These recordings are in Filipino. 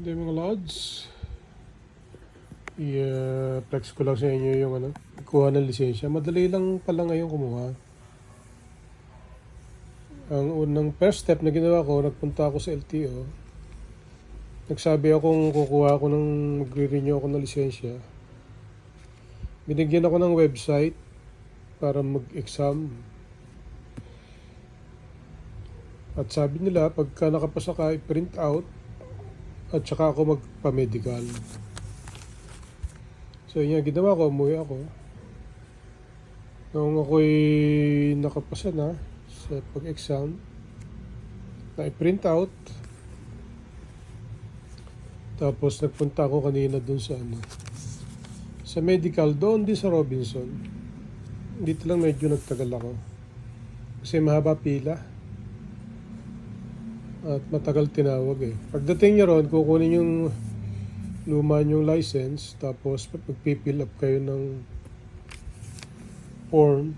Hindi mga lods. I-flex ko lang sa inyo yung ano, kuha ng lisensya. Madali lang pala ngayon kumuha. Ang unang first step na ginawa ko, nagpunta ako sa LTO. Nagsabi akong kukuha ako ng magre-renew ako ng lisensya. Binigyan ako ng website para mag-exam. At sabi nila, pagka nakapasa ka, i-print out at saka ako magpa-medical. So yun, ginawa ko, umuwi ako. Nung ako'y nakapasa na sa pag-exam, na i-print out, tapos nagpunta ako kanina dun sa ano, sa medical, doon din sa Robinson. Dito lang medyo nagtagal ako. Kasi mahaba pila. At matagal tinawag eh. Pagdating niya ron, kukunin yung luma yung license, tapos magpipill up kayo ng form.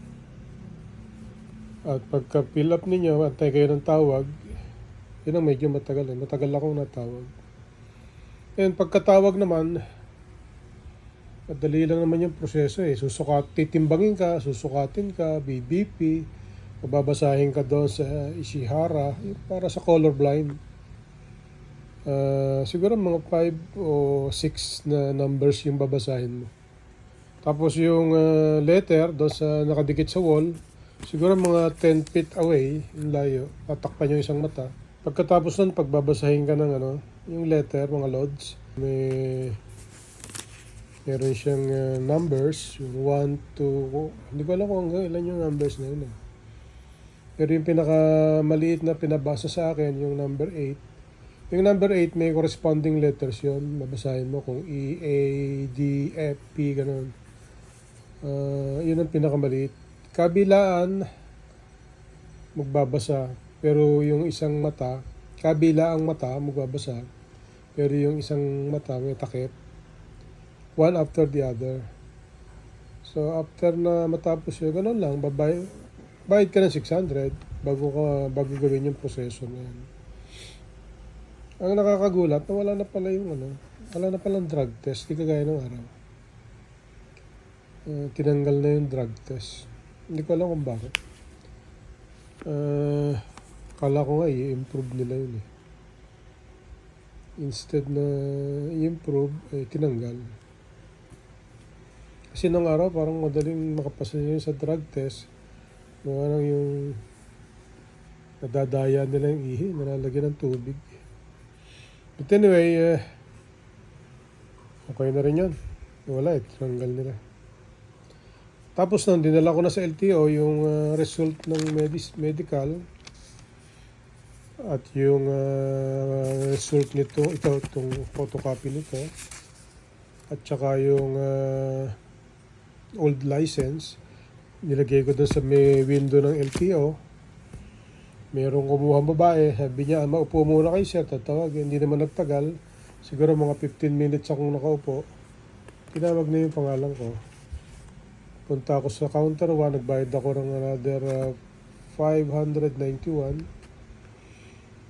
At pagka fill up ninyo, antay kayo ng tawag, yun ang medyo matagal eh. Matagal akong natawag. And pagkatawag naman, madali lang naman yung proseso eh. Susukat, titimbangin ka, susukatin ka, BBP, mababasahin ka doon sa Ishihara para sa colorblind. Ah, siguro mga 5 o 6 na numbers yung babasahin mo. Tapos yung ah, letter doon sa nakadikit sa wall, siguro mga 10 feet away, yung layo, tatakpan yung isang mata. Pagkatapos nun, pagbabasahin ka ng ano, yung letter, mga lods, may meron siyang ah, numbers, yung 1, 2, hindi ko alam kung ilan yung numbers na yun eh. Pero yung pinakamaliit na pinabasa sa akin, yung number 8. Yung number 8, may corresponding letters yun. Babasahin mo kung E, A, D, F, P, ganun. Ah, yun ang pinakamaliit. Kabilaan, magbabasa. Pero yung isang mata, kabila ang mata, magbabasa. Pero yung isang mata, may takip. One after the other. So, after na matapos yun, ganun lang, babay, bayad ka ng 600 bago ka bago gawin yung proseso na yan. Ang nakakagulat, na wala na pala yung ano, wala na palang drug test, di kagaya ng araw. Uh, tinanggal na yung drug test. Hindi ko alam kung bakit. Uh, kala ko nga i-improve nila yun eh. Instead na i-improve, eh, tinanggal. Kasi nung araw, parang madaling makapasa yun sa drug test. Mga lang yung nadadaya nila yung ihi, nalalagyan ng tubig. But anyway, eh, okay na rin yun. Wala eh, tinanggal nila. Tapos nun, dinala ko na sa LTO yung ah, result ng medis medical at yung ah, result nito, ito, itong photocopy nito at saka yung ah, old license nilagay ko doon sa may window ng LTO. Merong kumuha babae, sabi niya, maupo muna kayo sir, tatawag. Hindi naman nagtagal. Siguro mga 15 minutes akong nakaupo. Tinawag na yung pangalan ko. Punta ako sa counter 1, nagbayad ako ng another uh, 591.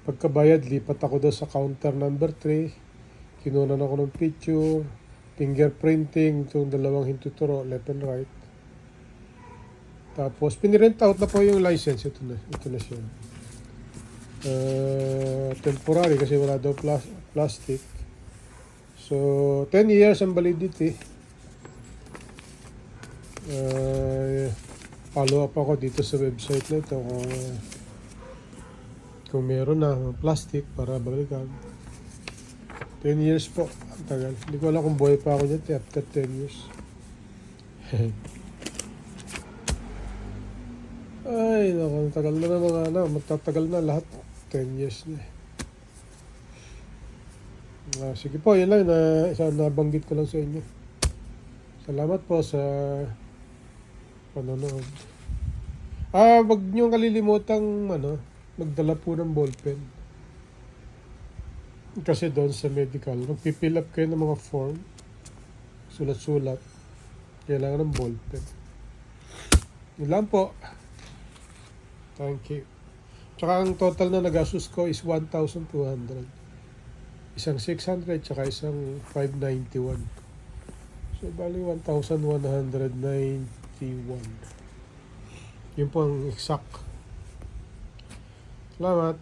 Pagkabayad, lipat ako doon sa counter number 3. Kinunan ako ng picture, fingerprinting, itong dalawang hintuturo, left and right. Tapos, pinirent out na po yung license. Ito na, ito na siya. Uh, temporary kasi wala daw plas- plastic. So, 10 years ang validity. Uh, follow up ako dito sa website na ito kung, kung meron na plastic para balikan. 10 years po. Ang tagal. Hindi ko alam kung buhay pa ako dyan after 10 years. Ay, naku, tagal na mga ano, magtatagal na lahat. 10 years na. eh. Ah, sige po, yun lang na isa nabanggit ko lang sa inyo. Salamat po sa panonood. Ah, wag niyo kalilimutang ano, magdala po ng ballpen. Kasi doon sa medical, magpipill up kayo ng mga form, sulat-sulat, kailangan ng ballpen. Yun lang po. Thank you. Tsaka ang total na nagastos ko is 1,200. Isang 600 tsaka isang 591. So, bali 1,191. Yun po ang exact. Salamat.